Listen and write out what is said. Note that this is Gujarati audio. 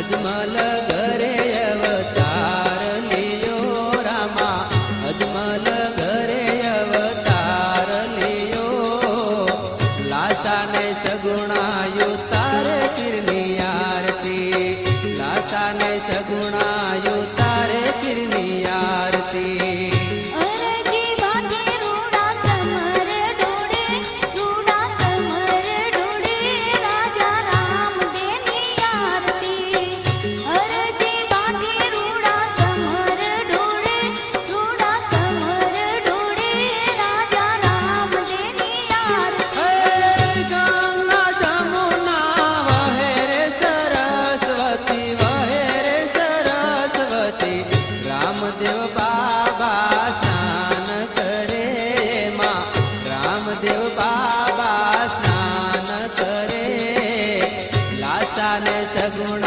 અજમલ ઘરે અવતાર લિયો રામા. અજમલ ઘરે અવતાર લિયો. લાસાને સગુણાયો તારે ચિરની આરતી. લાસાને સગુણાયો તારે ज्ञान सगुण